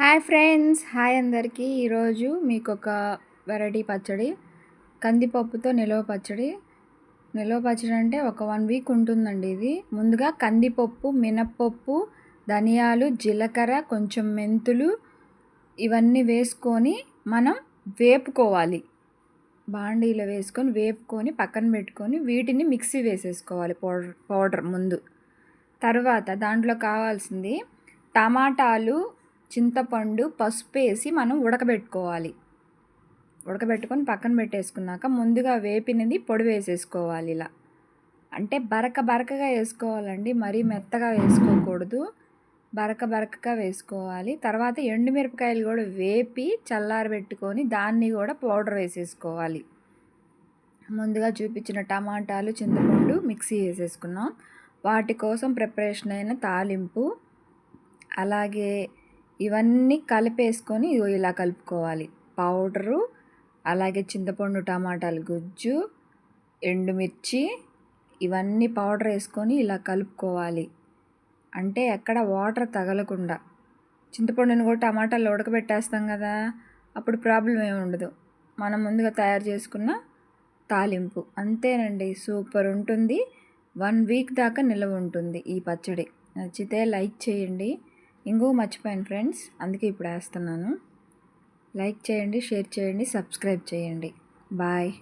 Hi friends hi అందరికీ. ఈరోజు మీకు ఒక వెరైటీ పచ్చడి కందిపప్పుతో నిలవ పచ్చడి. నిలవ పచ్చడి అంటే ఒక వన్ వీక్ ఉంటుందండి ఇది. ముందుగా కందిపప్పు మినప్పప్పు ధనియాలు జీలకర్ర కొంచెం మెంతులు ఇవన్నీ వేసుకొని మనం వేపుకోవాలి. బాండీలో వేసుకొని వేపుకొని పక్కన పెట్టుకొని వీటిని మిక్సీ వేసేసుకోవాలి పౌడర్ పౌడర్ ముందు. తర్వాత దాంట్లో కావాల్సింది టమాటాలు చింతపండు పసుపు వేసి మనం ఉడకబెట్టుకోవాలి. ఉడకబెట్టుకొని పక్కన పెట్టేసుకున్నాక ముందుగా వేపినది పొడి వేసేసుకోవాలి ఇలా. అంటే బరక బరకగా వేసుకోవాలండి. మరీ మెత్తగా వేసుకోకూడదు. బరక బరకగా వేసుకోవాలి. తర్వాత ఎండుమిరపకాయలు కూడా వేపి చల్లారబెట్టుకొని దాన్ని కూడా పౌడర్ వేసేసుకోవాలి. ముందుగా చూపించిన టమాటాలు చింతపండు మిక్సీ వేసేసుకున్నాం. వాటి కోసం ప్రిపరేషన్ అయిన తాలింపు అలాగే ఇవన్నీ కలిపేసుకొని ఇలా కలుపుకోవాలి. పౌడరు అలాగే చింతపండు టమాటాలు గుజ్జు ఎండుమిర్చి ఇవన్నీ పౌడర్ వేసుకొని ఇలా కలుపుకోవాలి. అంటే ఎక్కడ వాటర్ తగలకుండా. చింతపండుని కూడా టమాటాలు ఉడకబెట్టేస్తాం కదా అప్పుడు ప్రాబ్లం ఏమి ఉండదు. మనం ముందుగా తయారు చేసుకున్న తాలింపు. అంతేనండి సూపర్ ఉంటుంది. వన్ వీక్ దాకా నిల్వ ఉంటుంది ఈ పచ్చడి. నచ్చితే లైక్ చేయండి. ఇంకో మర్చిపోయాను ఫ్రెండ్స్ అందుకే ఇప్పుడు వేస్తున్నాను. లైక్ చేయండి షేర్ చేయండి సబ్స్క్రైబ్ చేయండి. బాయ్.